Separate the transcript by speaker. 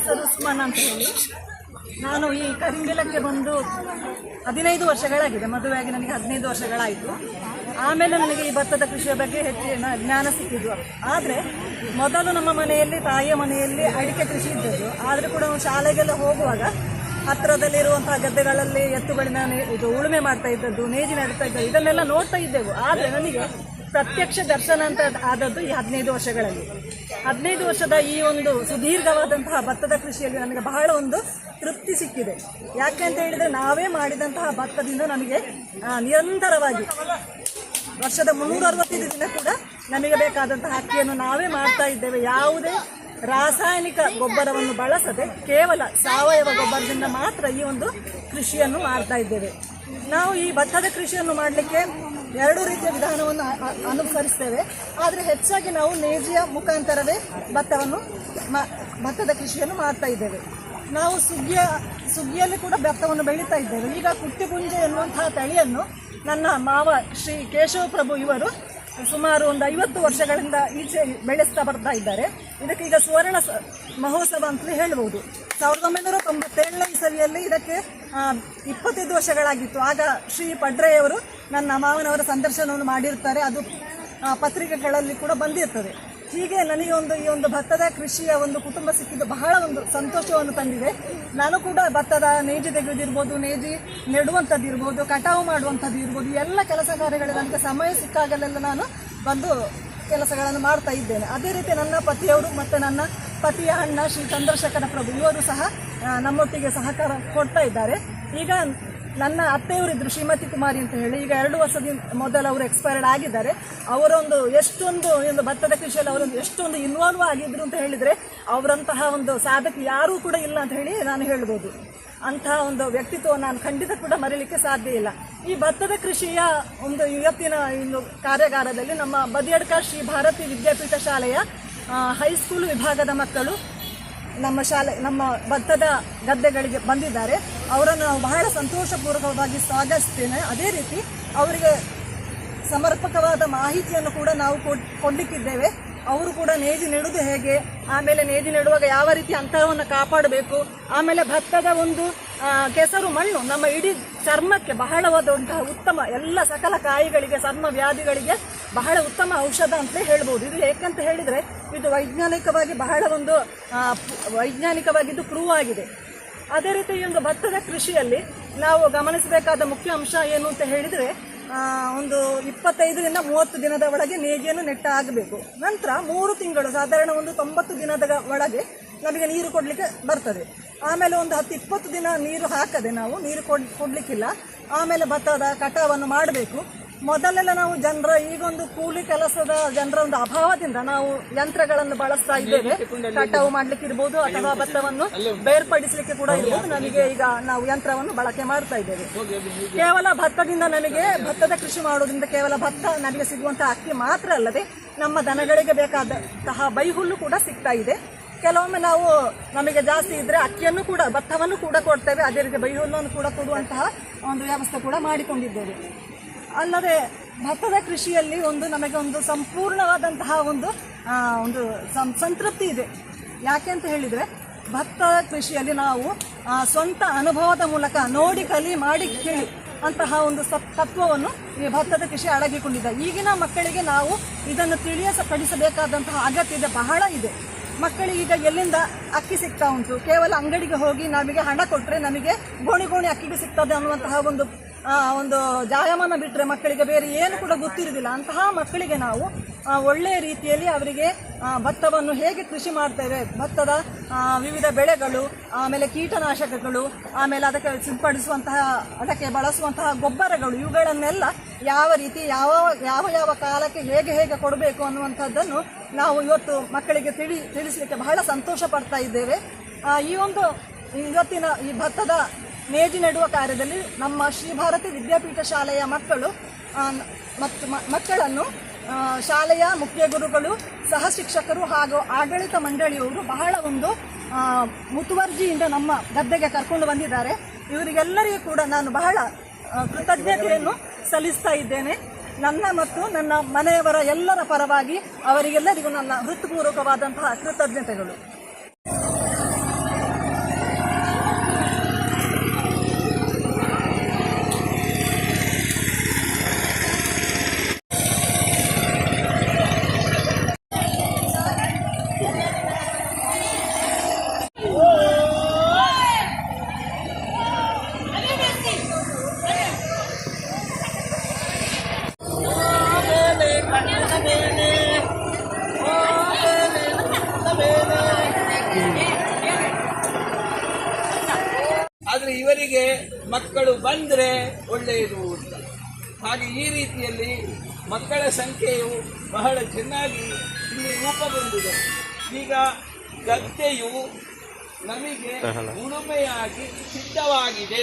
Speaker 1: ಹೆಸರು ಉಸ್ಮಾನ್ ಅಂತ ಹೇಳಿ. ನಾನು ಈ ಕರಿಂಗಿಲಕ್ಕೆ ಬಂದು ಹದಿನೈದು ವರ್ಷಗಳಾಗಿದೆ, ಮದುವೆಯಾಗಿ ನನಗೆ ಹದಿನೈದು ವರ್ಷಗಳಾಯಿತು. ಆಮೇಲೆ ನನಗೆ ಈ ಭತ್ತದ ಕೃಷಿಯ ಬಗ್ಗೆ ಹೆಚ್ಚಿನ ಜ್ಞಾನ ಸಿಕ್ಕಿದ್ದು. ಆದರೆ ಮೊದಲು ನಮ್ಮ ಮನೆಯಲ್ಲಿ, ತಾಯಿಯ ಮನೆಯಲ್ಲಿ ಅಡಿಕೆ ಕೃಷಿ ಇದ್ದದ್ದು. ಆದರೆ ಕೂಡ ನಾವು ಶಾಲೆಗೆಲ್ಲ ಹೋಗುವಾಗ ಹತ್ತಿರದಲ್ಲಿರುವಂತಹ ಗದ್ದೆಗಳಲ್ಲಿ ಎತ್ತುಗಳಿನ ನೆ- ಇದು ಉಳುಮೆ ಮಾಡ್ತಾ ಇದ್ದದ್ದು ನೇಜಿ ನೆಡ್ತಾ ಇದ್ದದ್ದು, ಇದನ್ನೆಲ್ಲ ನೋಡ್ತಾ ಇದ್ದೆವು. ಆದರೆ ನನಗೆ ಪ್ರತ್ಯಕ್ಷ ದರ್ಶನ ಅಂತ ಆದದ್ದು ಈ ಹದಿನೈದು ವರ್ಷಗಳಲ್ಲಿ. ಹದಿನೈದು ವರ್ಷದ ಈ ಒಂದು ಸುದೀರ್ಘವಾದಂತಹ ಭತ್ತದ ಕೃಷಿಯಲ್ಲಿ ನನಗೆ ಬಹಳ ಒಂದು ತೃಪ್ತಿ ಸಿಕ್ಕಿದೆ. ಯಾಕೆ ಅಂತ ಹೇಳಿದರೆ ನಾವೇ ಮಾಡಿದಂತಹ ಭತ್ತದಿಂದ ನಮಗೆ ನಿರಂತರವಾಗಿ ವರ್ಷದ ಮುನ್ನೂರ ಅರವತ್ತೈದು ದಿನ ಕೂಡ ನಮಗೆ ಬೇಕಾದಂತಹ ಅಕ್ಕಿಯನ್ನು ನಾವೇ ಮಾಡ್ತಾ ಇದ್ದೇವೆ. ಯಾವುದೇ ರಾಸಾಯನಿಕ ಗೊಬ್ಬರವನ್ನು ಬಳಸದೆ ಕೇವಲ ಸಾವಯವ ಗೊಬ್ಬರದಿಂದ ಮಾತ್ರ ಈ ಒಂದು ಕೃಷಿಯನ್ನು ಮಾಡ್ತಾ ಇದ್ದೇವೆ. ನಾವು ಈ ಭತ್ತದ ಕೃಷಿಯನ್ನು ಮಾಡಲಿಕ್ಕೆ ಎರಡು ರೀತಿಯ ವಿಧಾನವನ್ನು ಅನುಸರಿಸ್ತೇವೆ. ಆದರೆ ಹೆಚ್ಚಾಗಿ ನಾವು ನೇಜಿಯ ಮುಖಾಂತರವೇ ಭತ್ತವನ್ನು ಭತ್ತದ ಕೃಷಿಯನ್ನು ಮಾಡ್ತಾ ಇದ್ದೇವೆ. ನಾವು ಸುಗ್ಗಿಯ, ಸುಗ್ಗಿಯಲ್ಲಿ ಕೂಡ ಭತ್ತವನ್ನು ಬೆಳೀತಾ ಇದ್ದೇವೆ. ಈಗ ಕುಟ್ಟಿಪುಂಜೆ ಎನ್ನುವಂತಹ ತಳಿಯನ್ನು ನನ್ನ ಮಾವ ಶ್ರೀ ಕೇಶವ ಪ್ರಭು ಇವರು ಸುಮಾರು ಒಂದು ಐವತ್ತು ವರ್ಷಗಳಿಂದ ಈಚೆ ಬೆಳೆಸ್ತಾ ಬರ್ತಾ ಇದ್ದಾರೆ. ಇದಕ್ಕೆ ಈಗ ಸುವರ್ಣ ಮಹೋತ್ಸವ ಅಂತಲೇ ಹೇಳ್ಬೋದು. ಸಾವಿರದ ಒಂಬೈನೂರ ತೊಂಬತ್ತೇಳನೇ ಇಸವಿಯಲ್ಲಿ ಇದಕ್ಕೆ ಇಪ್ಪತ್ತೈದು ವರ್ಷಗಳಾಗಿತ್ತು. ಆಗ ಶ್ರೀ ಪಡ್ರೆಯವರು ನನ್ನ ಮಾವನವರ ಸಂದರ್ಶನವನ್ನು ಮಾಡಿರ್ತಾರೆ. ಅದು ಪತ್ರಿಕೆಗಳಲ್ಲಿ ಕೂಡ ಬಂದಿರ್ತದೆ. ಹೀಗೆ ನನಗೆ ಒಂದು ಈ ಒಂದು ಭತ್ತದ ಕೃಷಿಯ ಒಂದು ಕುಟುಂಬ ಸಿಕ್ಕಿದ್ದು ಬಹಳ ಒಂದು ಸಂತೋಷವನ್ನು ತಂದಿದೆ. ನಾನು ಕೂಡ ಭತ್ತದ ನೇಜಿ ತೆಗೆದಿರ್ಬೋದು ನೇಜಿ ನೆಡುವಂಥದ್ದು ಇರ್ಬೋದು, ಕಟಾವು ಮಾಡುವಂಥದ್ದು ಇರ್ಬೋದು, ಎಲ್ಲ ಕೆಲಸ ಕಾರ್ಯಗಳು ನನಗೆ ಸಮಯ ಸಿಕ್ಕಾಗಲೆಲ್ಲ ನಾನು ಬಂದು ಕೆಲಸಗಳನ್ನು ಮಾಡ್ತಾ ಇದ್ದೇನೆ. ಅದೇ ರೀತಿ ನನ್ನ ಪತಿಯವರು ಮತ್ತು ನನ್ನ ಪತಿಯ ಅಣ್ಣ ಶ್ರೀ ಚಂದ್ರಶೇಖರ ಪ್ರಭು ಇವರು ಸಹ ನಮ್ಮೊಟ್ಟಿಗೆ ಸಹಕಾರ ಕೊಡ್ತಾ ಇದ್ದಾರೆ. ಈಗ ನನ್ನ ಅತ್ತೆಯವರಿದ್ದರು ಶ್ರೀಮತಿ ಕುಮಾರಿ ಅಂತ ಹೇಳಿ, ಈಗ ಎರಡು ವರ್ಷದಿಂದ ಮೊದಲು ಅವರು ಎಕ್ಸ್ಪೈರ್ಡ್ ಆಗಿದ್ದಾರೆ. ಅವರೊಂದು ಎಷ್ಟೊಂದು ಒಂದು ಭತ್ತದ ಕೃಷಿಯಲ್ಲಿ ಅವರೊಂದು ಎಷ್ಟೊಂದು ಇನ್ವಾಲ್ವ್ ಆಗಿದ್ರು ಅಂತ ಹೇಳಿದರೆ, ಅವರಂತಹ ಒಂದು ಸಾಧಕ ಯಾರೂ ಕೂಡ ಇಲ್ಲ ಅಂತ ಹೇಳಿ ನಾನು ಹೇಳ್ಬೋದು. ಅಂತಹ ಒಂದು ವ್ಯಕ್ತಿತ್ವ ನಾನು ಖಂಡಿತ ಕೂಡ ಮರೀಲಿಕ್ಕೆ ಸಾಧ್ಯ ಇಲ್ಲ. ಈ ಭತ್ತದ ಕೃಷಿಯ ಒಂದು ಇವತ್ತಿನ ಒಂದು ಕಾರ್ಯಾಗಾರದಲ್ಲಿ ನಮ್ಮ ಬದಿಯಡ್ಕ ಶ್ರೀ ಭಾರತಿ ವಿದ್ಯಾಪೀಠ ಶಾಲೆಯ ಹೈಸ್ಕೂಲ್ ವಿಭಾಗದ ಮಕ್ಕಳು ನಮ್ಮ ಶಾಲೆ, ನಮ್ಮ ಭತ್ತದ ಗದ್ದೆಗಳಿಗೆ ಬಂದಿದ್ದಾರೆ. ಅವರನ್ನು ನಾವು ಬಹಳ ಸಂತೋಷಪೂರ್ವಕವಾಗಿ ಸ್ವಾಗತಿಸ್ತೇನೆ. ಅದೇ ರೀತಿ ಅವರಿಗೆ ಸಮರ್ಪಕವಾದ ಮಾಹಿತಿಯನ್ನು ಕೂಡ ನಾವು ಕೊಡ್, ಕೊಡ್ಲಿಕ್ಕಿದ್ದೇವೆ. ಅವರು ಕೂಡ ನೇಜಿ ನೆಡುವುದು ಹೇಗೆ? ಆಮೇಲೆ ನೇಜಿ ನೆಡುವಾಗ ಯಾವ ರೀತಿ ಅಂತರವನ್ನು ಕಾಪಾಡಬೇಕು? ಆಮೇಲೆ ಭತ್ತದ ಒಂದು ಕೆಸರು ಮಣ್ಣು ನಮ್ಮ ಇಡೀ ಚರ್ಮಕ್ಕೆ ಬಹಳವಾದಂತಹ ಉತ್ತಮ, ಎಲ್ಲ ಸಕಲ ಕಾಯಿಗಳಿಗೆ, ಚರ್ಮ ವ್ಯಾಧಿಗಳಿಗೆ ಬಹಳ ಉತ್ತಮ ಔಷಧ ಅಂತಲೇ ಹೇಳ್ಬೋದು. ಇದು ಏಕೆಂತ ಹೇಳಿದರೆ, ಇದು ವೈಜ್ಞಾನಿಕವಾಗಿ ಬಹಳ ಒಂದು ವೈಜ್ಞಾನಿಕವಾಗಿದ್ದು ಪ್ರೂವ್ ಆಗಿದೆ. ಅದೇ ರೀತಿ ಈ ಒಂದು ಭತ್ತದ ಕೃಷಿಯಲ್ಲಿ ನಾವು ಗಮನಿಸಬೇಕಾದ ಮುಖ್ಯ ಅಂಶ ಏನು ಅಂತ ಹೇಳಿದರೆ ಒಂದು ಇಪ್ಪತ್ತೈದರಿಂದ ಮೂವತ್ತು ದಿನದ ಒಳಗೆ ನೇಗಿಯನ್ನು ನೆಟ್ಟ ಆಗಬೇಕು. ನಂತರ ಮೂರು ತಿಂಗಳು, ಸಾಧಾರಣ ಒಂದು ತೊಂಬತ್ತು ದಿನದ ಒಳಗೆ ನಮಗೆ ನೀರು ಕೊಡಲಿಕ್ಕೆ ಬರ್ತದೆ. ಆಮೇಲೆ ಒಂದು ಹತ್ತು ಇಪ್ಪತ್ತು ದಿನ ನೀರು ಹಾಕದೆ ನಾವು ನೀರು ಕೊಡ್ ಕೊಡಲಿಕ್ಕಿಲ್ಲ. ಆಮೇಲೆ ಭತ್ತದ ಕಟಾವನ್ನು ಮಾಡಬೇಕು. ಮೊದಲೆಲ್ಲ ನಾವು ಜನರ ಈಗೊಂದು ಕೂಲಿ ಕೆಲಸದ ಜನರ ಒಂದು ಅಭಾವದಿಂದ ನಾವು ಯಂತ್ರಗಳನ್ನು ಬಳಸ್ತಾ ಇದ್ದೇವೆ. ಕಟಾವು ಮಾಡ್ಲಿಕ್ಕೆ ಇರ್ಬೋದು ಅಥವಾ ಭತ್ತವನ್ನು ಬೇರ್ಪಡಿಸಲಿಕ್ಕೆ ಕೂಡ ಇರ್ಬೋದು. ನಮಗೆ ಈಗ ನಾವು ಯಂತ್ರವನ್ನು ಬಳಕೆ ಮಾಡ್ತಾ ಇದ್ದೇವೆ. ಕೇವಲ ಭತ್ತದಿಂದ ನಮಗೆ ಭತ್ತದ ಕೃಷಿ ಮಾಡೋದ್ರಿಂದ ಕೇವಲ ಭತ್ತ ನಮಗೆ ಸಿಗುವಂತಹ ಅಕ್ಕಿ ಮಾತ್ರ ಅಲ್ಲದೆ ನಮ್ಮ ದನಗಳಿಗೆ ಬೇಕಾದಂತಹ ಬೈಹುಲ್ಲು ಕೂಡ ಸಿಗ್ತಾ ಇದೆ. ಕೆಲವೊಮ್ಮೆ ನಾವು ನಮಗೆ ಜಾಸ್ತಿ ಇದ್ರೆ ಅಕ್ಕಿಯನ್ನು ಕೂಡ, ಭತ್ತವನ್ನು ಕೂಡ ಕೊಡ್ತೇವೆ. ಅದೇ ರೀತಿ ಬೈಹುಲ್ಲನ್ನು ಕೂಡ ಕೊಡುವಂತಹ ಒಂದು ವ್ಯವಸ್ಥೆ ಕೂಡ ಮಾಡಿಕೊಂಡಿದ್ದೇವೆ. ಅಲ್ಲದೆ ಭತ್ತದ ಕೃಷಿಯಲ್ಲಿ ಒಂದು ನಮಗೆ ಒಂದು ಸಂಪೂರ್ಣವಾದಂತಹ ಒಂದು ಒಂದು ಸಂತೃಪ್ತಿ ಇದೆ. ಯಾಕೆ ಅಂತ ಹೇಳಿದರೆ, ಭತ್ತ ಕೃಷಿಯಲ್ಲಿ ನಾವು ಸ್ವಂತ ಅನುಭವದ ಮೂಲಕ ನೋಡಿ ಕಲಿ ಮಾಡಿ ಕೇಳಿ ಅಂತಹ ಒಂದು ತತ್ವವನ್ನು ಈ ಭತ್ತದ ಕೃಷಿ ಅಡಗಿಕೊಂಡಿದೆ. ಈಗಿನ ಮಕ್ಕಳಿಗೆ ನಾವು ಇದನ್ನು ತಿಳಿಯಪಡಿಸಬೇಕಾದಂತಹ ಇದೆ, ಬಹಳ ಇದೆ. ಮಕ್ಕಳಿಗೆ ಈಗ ಎಲ್ಲಿಂದ ಅಕ್ಕಿ ಸಿಗ್ತಾ ಉಂಟು? ಕೇವಲ ಅಂಗಡಿಗೆ ಹೋಗಿ ನಮಗೆ ಹಣ ಕೊಟ್ಟರೆ ನಮಗೆ ಗೋಣಿ ಗೋಣಿ ಅಕ್ಕಿಗೆ ಸಿಗ್ತದೆ ಅನ್ನುವಂತಹ ಒಂದು ಒಂದು ಜಾಯಮಾನ ಬಿಟ್ಟರೆ ಮಕ್ಕಳಿಗೆ ಬೇರೆ ಏನು ಕೂಡ ಗೊತ್ತಿರುವುದಿಲ್ಲ. ಅಂತಹ ಮಕ್ಕಳಿಗೆ ನಾವು ಒಳ್ಳೆಯ ರೀತಿಯಲ್ಲಿ ಅವರಿಗೆ ಭತ್ತವನ್ನು ಹೇಗೆ ಕೃಷಿ ಮಾಡ್ತೇವೆ, ಭತ್ತದ ವಿವಿಧ ಬೆಳೆಗಳು, ಆಮೇಲೆ ಕೀಟನಾಶಕಗಳು, ಆಮೇಲೆ ಅದಕ್ಕೆ ಸಿಂಪಡಿಸುವಂತಹ, ಅದಕ್ಕೆ ಬಳಸುವಂತಹ ಗೊಬ್ಬರಗಳು, ಇವುಗಳನ್ನೆಲ್ಲ ಯಾವ ರೀತಿ, ಯಾವ ಯಾವ ಯಾವ ಕಾಲಕ್ಕೆ ಹೇಗೆ ಹೇಗೆ ಕೊಡಬೇಕು ಅನ್ನುವಂಥದ್ದನ್ನು ನಾವು ಇವತ್ತು ಮಕ್ಕಳಿಗೆ ತಿಳಿ, ತಿಳಿಸಲಿಕ್ಕೆ ಬಹಳ ಸಂತೋಷ ಪಡ್ತಾ ಇದ್ದೇವೆ. ಈ ಒಂದು ಇವತ್ತಿನ ಈ ಭತ್ತದ ನೇಜಿ ನೆಡುವ ಕಾರ್ಯದಲ್ಲಿ ನಮ್ಮ ಶ್ರೀ ಭಾರತಿ ವಿದ್ಯಾಪೀಠ ಶಾಲೆಯ ಮಕ್ಕಳು ಮತ್ತು ಮಕ್ಕಳನ್ನು ಶಾಲೆಯ ಮುಖ್ಯ ಗುರುಗಳು, ಸಹ ಶಿಕ್ಷಕರು ಹಾಗೂ ಆಡಳಿತ ಮಂಡಳಿಯವರು ಬಹಳ ಒಂದು ಮುತುವರ್ಜಿಯಿಂದ ನಮ್ಮ ಗದ್ದೆಗೆ ಕರ್ಕೊಂಡು ಬಂದಿದ್ದಾರೆ. ಇವರಿಗೆಲ್ಲರಿಗೂ ಕೂಡ ನಾನು ಬಹಳ ಕೃತಜ್ಞತೆಯನ್ನು ಸಲ್ಲಿಸ್ತಾ ಇದ್ದೇನೆ. ನನ್ನ ಮತ್ತು ನನ್ನ ಮನೆಯವರ ಎಲ್ಲರ ಪರವಾಗಿ ಅವರಿಗೆಲ್ಲರಿಗೂ ನನ್ನ ಹೃತ್ಪೂರ್ವಕವಾದಂತಹ ಕೃತಜ್ಞತೆಗಳು.
Speaker 2: ನಮಗೆ ಮಕ್ಕಳು ಬಂದರೆ ಒಳ್ಳೆಯದು ಅಂತ. ಹಾಗೆ ಈ ರೀತಿಯಲ್ಲಿ ಮಕ್ಕಳ ಸಂಖ್ಯೆಯು ಬಹಳ ಚೆನ್ನಾಗಿ ಇಲ್ಲಿ ರೂಪಗೊಂಡಿದೆ ಈಗ ಗದ್ದೆಯು ನಮಗೆ ಉಳುಮೆಯಾಗಿ ಸಿದ್ಧವಾಗಿದೆ.